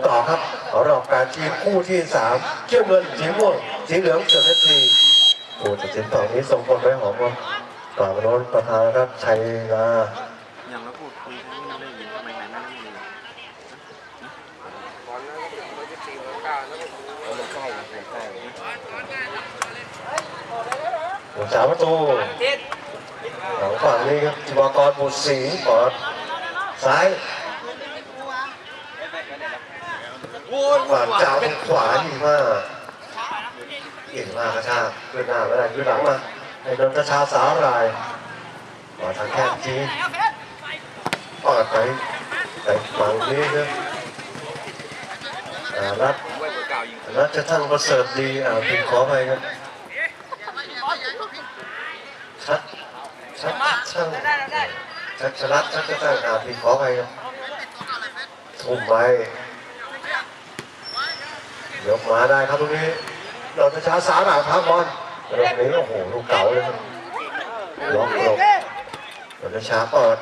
กันต่อครับรอบการทีมคู่ที่สามเขี้ยวเงินสีม่วงสีเหลืองเสือเอฟซีผู้ตัดสินฝั่งนี้ส่งคนไปหอมครับก่อนโน้นประธานครับชัยนาอย่างเราพูดคุยทั้งนี้ไม่ได้ยินทำไมไหนไม่ได้ยินใกล้ใกล้หัวสามประตูหลังฝั่งนี้ครับจิวากรบุตรศรีปอดซ้าย ฝั่งเจ้าขวาดีมากเก่งมากกระชากขึ้นหน้าไม่ได้ขึ้นหลังมาให้นนทชาสาวรายมาทางแคบจีปอดไปไปฝั่งนี้ครับรัดไว้เบร์เก่ายิงรัชทั้งประเสริฐดีอ่าผิดขอไปครับชัดชัดช่างชัดชลัดชัดจะตั้งอ่าผิดขอไปครับทุ่มไป ยกมาได้ครับตรงนี้เราจะช้าสาหนาพักบอลตรงนี้โอ้โหลูกเก่าเลยครับล็อกหลบเราจะช้าเปิด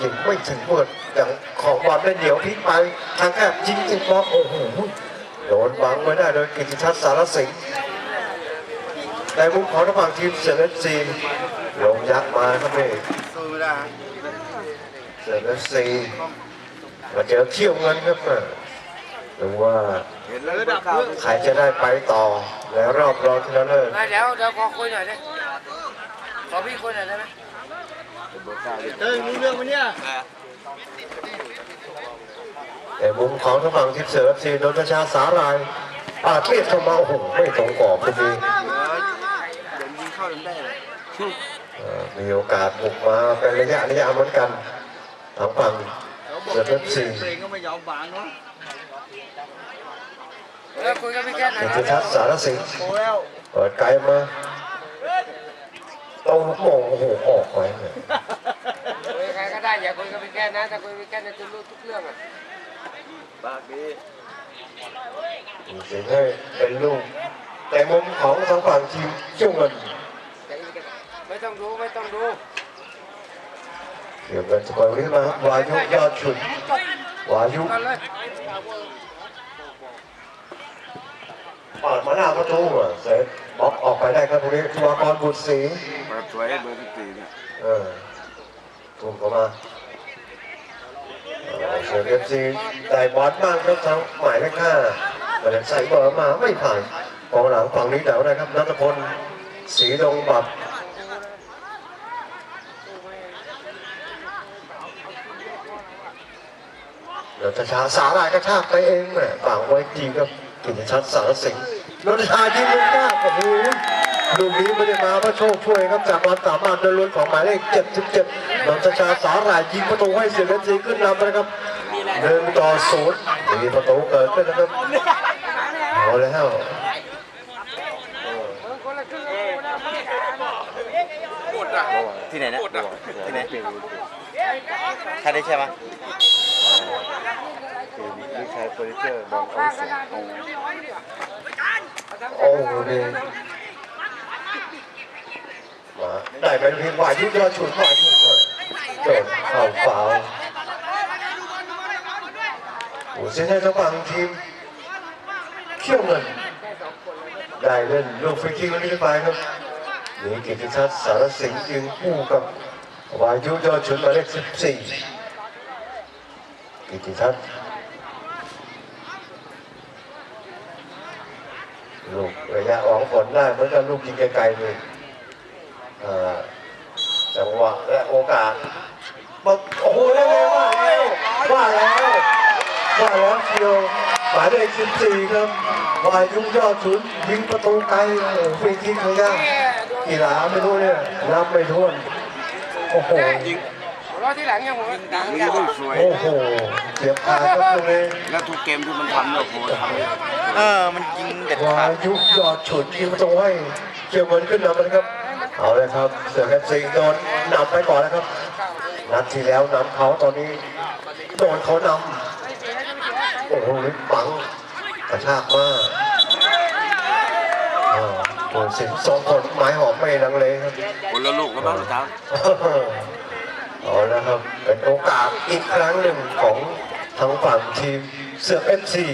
ยิงไม่ถึงเปิดอย่างของบอลได้เดี๋ยวพลิกไปทางแคบยิงติดบล็อกโอ้โหโดนบังไว้ได้โดยกิติชัดสารสิงห์ในมุมของทางฝั่งทีมเซเลนซีลงยักษ์มาครับนี่เซเลนซีมาเจอเขี้ยวเงินครับดูว่า ระดับเพื่อใครจะได้ไปต่อในรอบรองชนะเลิศมาเดี๋ยวเดี๋ยวขอคุยหน่อยดิขอพี่คุยหน่อยได้ไหมเบอร์เก่าเต้ยรู้เรื่องไหมเนี่ยในมุมของทางฝั่งทีมเซเลนซีโดนประชาสาลายปาดเลียดเข้ามาโอ้โหไม่ตรงกรอบพอดีเดี๋ยวยิงเข้าจนได้เลยเอ่อมีโอกาสบุกมาเป็นระยะระยะเหมือนกันทางฝั่งเซเลนซีตัวเองก็ไม่ยอมบางเนาะเออ คุยกับพี่แค่หน่อยกินะติชัดสารสิงห์โอ้แล้วเปิดไกลมาตรงลูกโป่งโอ้โหออกไปเนี่ยคุยกับใครก็ได้อย่าคุยกับพี่แค่นะถ้าคุยกับพี่แค่เนี่ยจะรู้ทุกเรื่องอะปากดีเสียงให้เป็นลูกแต่มุมของทางฝั่งทีมเชี่ยวเงินไม่ต้องดูไม่ต้องดูเชี่ยวเงินสกอร์นี้มาครับวายุยอดฉุดวายุกัน เปิดมาหน้าประตูอะเสร็จบล็อกออกไปได้ครับตรงนี้ทัวากรบุตรศรีเปิดสวยเบอร์สิบสี่เนี่ยเออทุ่มเข้ามาเออเสือเอฟซีได้บอลบ้างครับทางหมายเลขห้าแต่ใส่เบอร์มาไม่ผ่านกองหลังฝั่งนี้เด๋วนะครับนัทพลศรีดงบัตรเดี๋ยวจะช้าสาลายกระชากไปเองแหละฝั่งไว้ดีครับ กินชัดสารสิงห์นนทชายิงลูกหน้าโอ้โหลูกนี้ไม่ได้มาเพราะโชคช่วยครับจากความสามารถโดยล้วนของหมายเลข77นนทชาสาลายยิงประตูให้เสียเงินซีขึ้นนำนะครับหนึ่งต่อศูนย์มีประตูเกิดขึ้นนะครับเอาแล้วคนละครึ่งกูนะไม่ได้ที่ไหนนะที่ไหนใครได้ใช่ไหม คือลูกชายเฟอร์นิเจอร์บางอาวุโอ้โหนี่มาได้ไปเพียงวายุยอดฉุดวายุโดนเข้าฝาวโอ้เส้นให้ทางฝั่งทีมเขี้ยวเงิน ได้เล่นลูกฟรีคิกลูกนี้ไปครับมีกิติชัดสารสิงห์ยืนคู่กับวายุยอดฉุดมาเลข14 กิติชัดลูกระยะหวังผลได้เหมือนกับลูกยิงไกลๆเลยจังหวะและโอกาสมาโอ้โหเร็วๆว่าแล้วว่าแล้วว่าแล้วเชียวหมายเลข14ครับวายุ่งยอดฉุดยิงประตูไกลฟรีคิกระยนะกี่หลาไม่รู้เนี่ยนับไม่ถ้วนโอ้โห รอที่หลังยังผมดังยิงยังลูกสวย โอ้โหเสียบขาครับตรงนี้แล้วทุกเกมที่มันทำเนี่ยโอ้โหเออ มันยิงเด็ดวาขาดยุยอดฉุดยิงประตูให้เกี่ยวเงินขึ้นนำนะครับ เอาเลยครับ เสือแคปซีโดนนำไปก่อนแล้วครับนัดที่แล้วนำเขาตอนนี้โดนเขานำโอ้โหปังกระชากมากอ่าโดนสิงสองคนไม้หอมไม่ลังเลครับคนละลูกแล้วบ้างครับเอาแล้วครับ เป็นโอกาสอีกครั้งหนึ่งของทางฝั่งทีมเสือกเอฟซี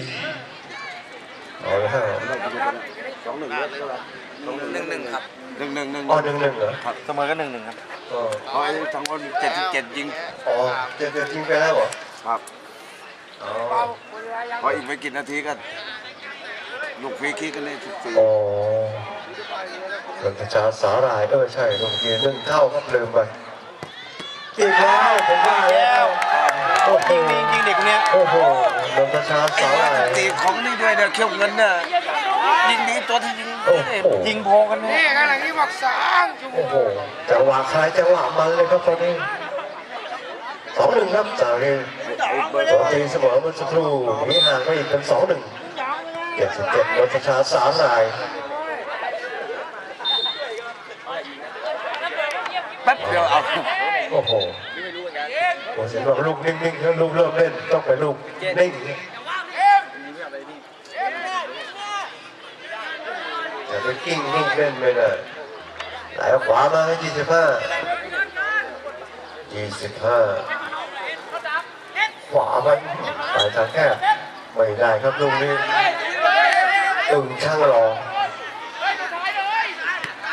เอาละฮะหนึ่งหนึ่งครับหนึ่งหนึ่งหนึ่งอ๋อหนึ่งหนึ่งเหรอครับเสมอก็หนึ่งหนึ่งครับอ๋อเอาไอ้สองคนเจ็ดสิบเจ็ดยิงอ๋อเจ็ดเจ็ดจริงไปแล้วเหรอครับอ๋อพออีกไม่กี่นาทีก็ลูกฟรีคิกกันเลยสิบสี่อ๋อมันจะชาสาหร่ายเออใช่ลงเกียร์หนึ่งเท่าก็ลืมไป อีกแล้วผมว่าแล้วโอ้โหยิงดียิงเด็กคนเนี้ยโอ้โหมันจะชาสาหร่ายตีของนี่ด้วยเนี่ยเขี้ยวเงินเนี่ยยิงดีตัวที่ยิงโอ้โห ยิงพอกันเนี่นี่ยขนาดนี้บอกสามชั่วโมโอ้งโหจังหวะคล้ายจังหวะมันเลยครับตอนนี้สองหนึ่งครับจากนี้ตัวตีเสมอเมื่อสักครู่หนีห่างไปอีกเป็นสองหนึ่งเจ็ดสิบเจ็ดรัชชาสามนาย แป๊บเดียวเอา โอ้โหผมเห็นว่าลูกนิ่งๆแล้วลูกเริ่มเล่นต้องเป็นลูกนิ่งอย่าไปกิ้งนิ่งเล่นไม่ได้ไหลขวามาให้ยี่สิบห้ายี่สิบห้าขวาไปไปทางแคบไม่ได้ครับลูกนี้ตึงช่างรอ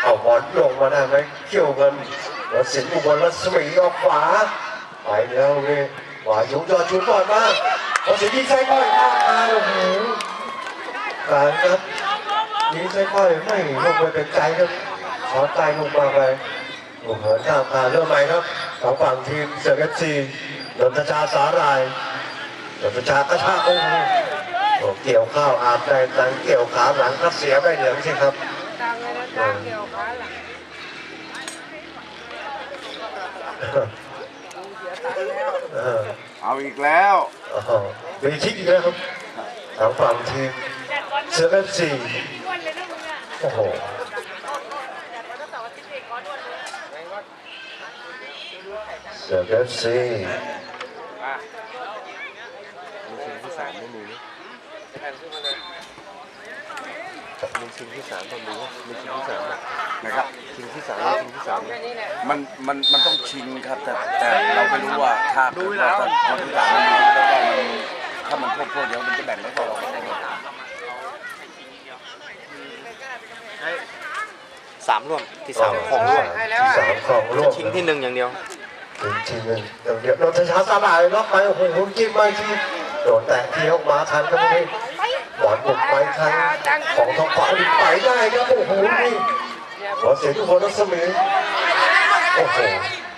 เอาบอลลงมาได้ไหมเกี่ยวกัน แล้วสิงห์อุบลรัศมีออกขวาไปแล้วนี่ขวายุงยอดชุดบอลมาพอสิงห์ยิงใส่ก้อยข้างมาโอ้โหการครับยิงใส่ก้อยไม่ลงไปเป็นไกลครับขอใต้ลงมาไปโอ้โหข้ามมาเริ่มใหม่ครับของฝั่งทีมเสือเอฟซีนนทชาสาหรายนนทชากระชากโอ้โหโอ้เกี่ยวข้าวอาบแดงตังเกี่ยวขาหลังครับเสียไปเหลืองสิครับตังเลยนะตัง เกี่ยวขาหลังเออเอาอีกแล้วอ๋อมีคิกอีกแล้วครับทางฝั่งทีมเซเว่นซีโอ้โหเซเว่นซีที่สา มไม่มีมีชิงที่สามตอนนี้มีชิงที่สามนะครับ ชิงที่สามชิงที่สามแค่นี้แหละมันมันมันต้องชิงครับ แต่แต่เราไม่รู้ว่าถ้าเกิดว่าตอนที่สามมันรู้แล้วว่ามันถ้ามันโทษโทษเดี๋ยวมันจะแบ่งไม่พอเราก็ได้สามร่วมที่สามของร่วมให้แล้วที่อะสามของโลกชิงที่หนึ่งอย่างเดียวถึงทีหนึ่งเดี๋ยวเดี๋ยวโดนช้าสลายล็อกไปโอ้โหจิ้มไปที่โดนแตะเที่ยวมาทันครับนี่บอลบุกไปทางของทางขวาไปได้ครับโอ้โหนี่ขอเสียงทุกคนรัศมีโอ้โห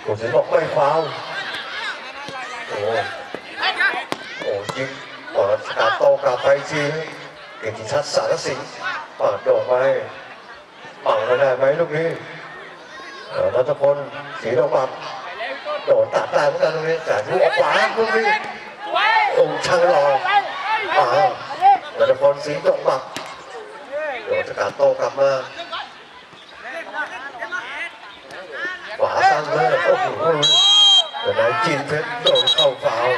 ผมเสียงบอกไม่ฟาวโอ้โหโอ้ยิงเปิดกาโตกาไปทีเกียรติชัดสารสิงปิดโด่งไปปังไปได้ไหมลูกนี้รัตพลศรีดอกบับโดดตัดได้เหมือนกันตรงนี้แต่ลูกออกขวาลูกนี้โอ้ช่างรออ้าว รัตพลศรีดอกบับโดดกาโตกลับมาขวาสั้นเลยโอ้โหแต่นายจีนเพชรโดนเข้าฟาวล์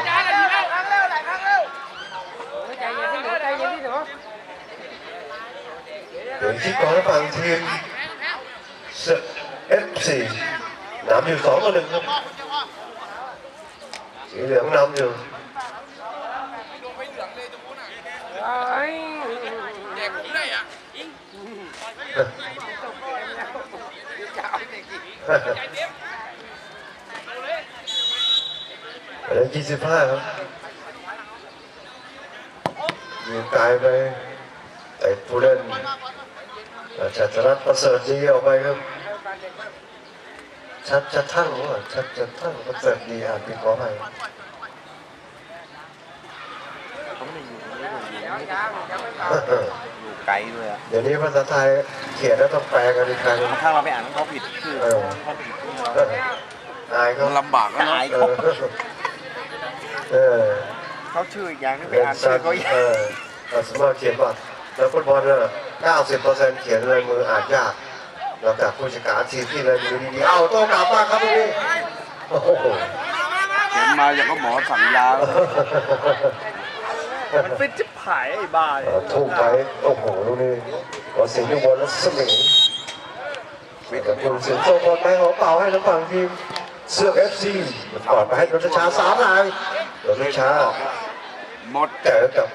ใจเย็นที่หนูใจเย็นที่หนูเดี๋ยวที่กองฝั่งทีมเอฟซีนำอยู่สองต่อหนึ่งครับสีเหลืองนำอยู่ เฮ้ย ไปแล้วยี่สิบห้าครับยิงไกลไปแต่ผู้เล่นชัดชรัตน์ประเสริฐดีออกไปครับ ชัดจะทั้งว่าชัดจะทั้งประเสริฐดีอ่านผิดขอไปเขาไม่ได้อยู่ยังยังยังไม่เป่าอยู่ ไกลด้วยอะเดี๋ยวนี้ภาษาไทยเขียนแล้วต้องแปลกันอีกครั้งถ้าเราไปอ่านเขาผิดคือเออ เขาผิดอายเขามันลำบากนะอายเอเขาอเออเขาชื่ออีกอย่างนึงไปเรียนอ่านสั้ชื่อนเขาอีกเออแต่สมมติเขียนว่าแล้วฟุตบอลเนี่ย90%เขียนลายมืออ่านยากนอกจากผู้จัดการทีมที่ลายมือดีๆเอาโต้กลับมาครับตรงนี้โอ้โหเห็นมาอย่างก็หมอสั่งยามันเป็นจิบ หายไอ้บ้าเออทุ่มไปโอ้โหตรงนี้ขอเสียงอยู่บนแล้วสมิงปิดกับคุณเสียงโซ่บอลไปหัวเป่าให้ทางฝั่งทีมเสือกเอฟซีก่อนไปให้รถชาสามนายรถชาหมดเจอกับ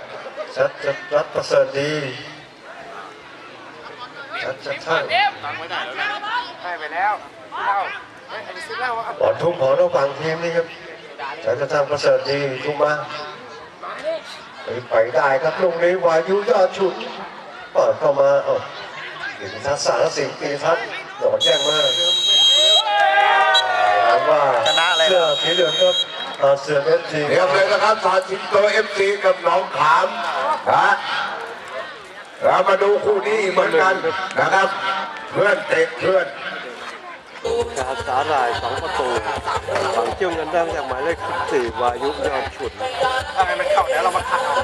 ชัดชัดรัฐประเสริฐดีชัดชัดช่างให้ไปแล้วเหล้าเฮ้ยเอาไปซื้อเหล้าเอาบอลทุ่งของเราฝั่งทีมนี่ครับชัดชัดช่างประเสริฐดีทุ่มมา ไปไปได้ครับลูกนี้วายุยอดฉุดเปิดเข้ามาเอ้ากิติทัศน์สารสิงห์กิติทัศน์โดดแจ้งมากถามว่าชนะเลยเหรเสื้ออสีเหลืองครับเอ่อเสื้อเอฟซีเรียบเลยนะครับสาธิตตัวเอฟซีกับหน้องขามนะเรามาดูคู่นี้เหมือนกันนะครับ เพื่อนเตะเพื่อน ชาสาหร่ายสองประตูฝังเชี่ยวเงินได้จากหมายเลขสี่วายุยอมฉุดถ้าให้มันเข้าเดี๋ยวเรามาขัดเอา